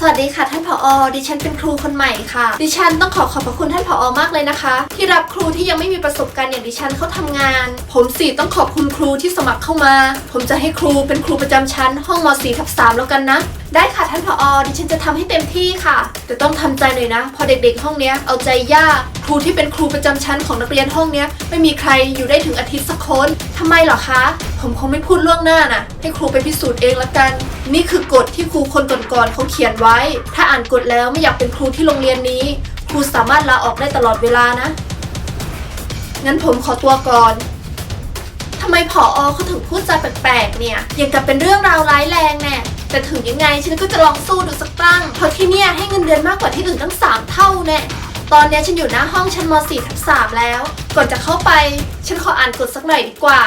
สวัสดีค่ะท่านผอดิฉันเป็นครูคนใหม่ค่ะ ดิฉันต้องขอขอบพระคุณท่านผอมากเลยนะคะ ที่รับครูที่ยังไม่มีประสบการณ์อย่างดิฉันเข้าทำงาน ผมสี่ต้องขอบคุณครูที่สมัครเข้ามา ผมจะให้ครูเป็นครูประจำชั้น ห้องม .4 ทับ3แล้วกันนะได้ค่ะท่านผอดิฉันจะทำให้เต็มที่ค่ะ แต่ต้องทำใจหน่อยนะ พอเด็กๆ ห้องเนี้ยเอาใจยากครูที่เป็นครูประจำชั้นของนักเรียนห้องเนี้ยไม่มีใครอยู่ได้ถึงอาทิตย์สักคนทำไมเหรอคะ ผมคงไม่พูดล่วงหน้านะให้ครูไปพิสูจน์เองละกัน นี่คือกฎที่ครูคนก่อนๆเขาเขียนไว้ ถ้าอ่านกฎแล้วไม่อยากเป็นครูที่โรงเรียนนี้ ครูสามารถลาออกได้ตลอดเวลานะงั้นผมขอตัวก่อนทำไมผออเขาถึงพูดจาแปลกๆเนี่ยยังกับเป็นเรื่องราวร้ายแรงแน่ แต่ถึงยังไง ฉันก็จะลองสู้ดูสักตั้ง เพราะที่เนี่ยให้เงินเดือนมากกว่าที่อื่นตั้ง 3 เท่าแน่ตอนนี้ฉันอยู่หน้าห้องชั้นม .4 ทับ3แล้ว ก่อนจะเข้าไป ฉันขออ่านกฎสักหน่อยดีกว่า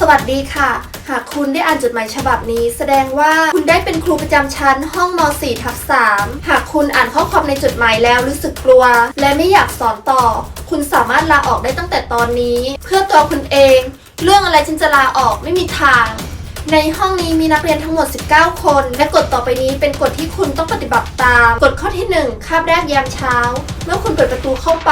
สวัสดีค่ะ หากคุณได้อ่านจดหมายฉบับนี้ แสดงว่าคุณได้เป็นครูประจำชั้นห้องม .4 ทับ3หากคุณอ่านข้อความในจดหมายแล้วรู้สึกกลัว และไม่อยากสอนต่อ คุณสามารถลาออกได้ตั้งแต่ตอนนี้ เพื่อตัวคุณเอง เรื่องอะไรฉันจะลาออกไม่มีทาง ในห้องนี้มีนักเรียนทั้งหมด 19 คน และกฎต่อไปนี้เป็นกฎที่คุณต้องปฏิบัติตามกฎข้อที่ 1 คาบแรกยามเช้า เมื่อคุณเปิดประตูเข้าไป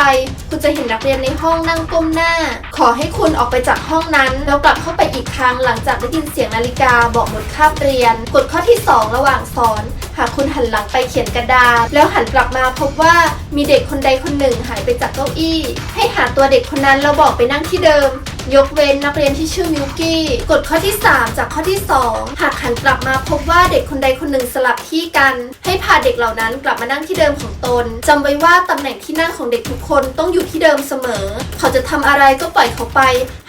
คุณจะเห็นนักเรียนในห้องนั่งก้มหน้า ขอให้คุณออกไปจากห้องนั้น แล้วกลับเข้าไปอีกครั้งหลังจากได้ยินเสียงนาฬิกาบอกหมดคาบเรียนกฎข้อที่ 2 ระหว่างสอน หากคุณหันหลังไปเขียนกระดาษ แล้วหันกลับมาพบว่ามีเด็กคนใดคนหนึ่งหายไปจากเก้าอี้ ให้หาตัวเด็กคนนั้นแล้วบอกไปนั่งที่เดิม ยกเว้นนักเรียนที่ชื่อมิวกี้ กฎข้อที่ 3 จากข้อที่ 2 หากหันกลับมาพบว่าเด็กคนใดคนหนึ่งสลับที่กัน ให้พาเด็กเหล่านั้นกลับมานั่งที่เดิมของตนจำไว้ว่าตำแหน่งที่นั่งของเด็กทุกคนต้องอยู่ที่เดิมเสมอ เขาจะทำอะไรก็ปล่อยเขาไป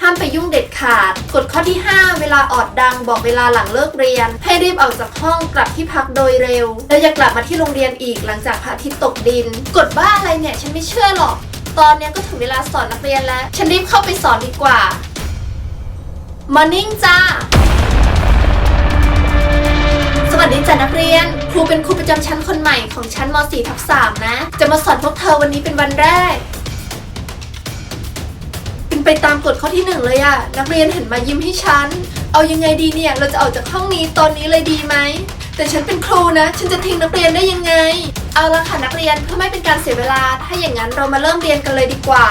ห้ามไปยุ่งเด็ดขาด กฎข้อที่ 5 เวลาออดดังบอกเวลาหลังเลิกเรียน ให้รีบออกจากห้องกลับที่พักโดยเร็ว แล้วอย่ากลับมาที่โรงเรียนอีกหลังจากพระอาทิตย์ตกดิน กฎบ้าอะไรเนี่ยฉันไม่เชื่อหรอก ตอนนี้ก็ถึงเวลาสอนนักเรียนแล้ว ฉันรีบเข้าไปสอนดีกว่า มอร์นิ่งจ้า สวัสดีจ้ะนักเรียน ครูเป็นครูประจำชั้นคนใหม่ของชั้นม .4 ทับ3นะ จะมาสอนพวกเธอวันนี้เป็นวันแรก เป็นไปตามกฎข้อที่หนึ่งเลยอะนักเรียนเห็นมายิ้มให้ฉัน เอายังไงดีเนี่ย เราจะออกจากห้องนี้ตอนนี้เลยดีไหม แต่ฉันเป็นครูนะ ฉันจะทิ้งนักเรียนได้ยังไง เอาละค่ะนักเรียนเพื่อไม่เป็นการเสียเวลา ถ้าอย่างนั้นเรามาเริ่มเรียนกันเลยดีกว่า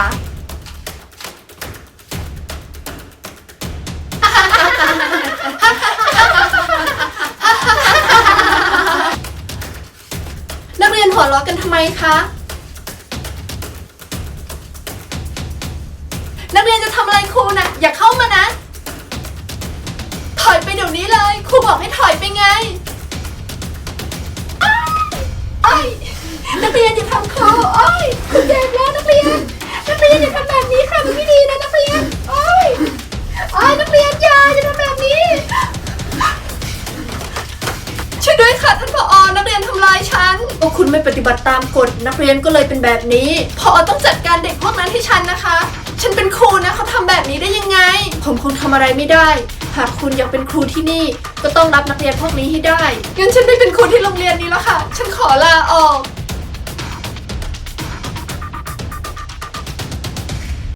นักเรียนหัวเราะกันทำไมคะ นักเรียนจะทำอะไรครูนะอย่าเข้ามานะ ถอยไปเดี๋ยวนี้เลย ครูบอกให้ถอยไปไง อ้ายนักเรียนอย่าทำครูอ้ายครูเจ็บแล้วนักเรียนนักเรียนอย่าทำแบบนี้ค่ะมันไม่ดีนะนักเรียนอ้ายอ้ายนักเรียนอย่าอย่าทำแบบนี้ช่วยด้วยค่ะท่านผอนักเรียนทำลายฉันก็คุณไม่ปฏิบัติตามกฎนักเรียนก็เลยเป็นแบบนี้ผอต้องจัดการเด็กพวกนั้นให้ฉันนะคะ ฉันเป็นครูนะเขาทำแบบนี้ได้ยังไง ผมคงทำอะไรไม่ได้ หากคุณอยากเป็นครูที่นี่ ก็ต้องรับนักเรียนพวกนี้ให้ได้งั้นฉันไม่เป็นครูที่โรงเรียน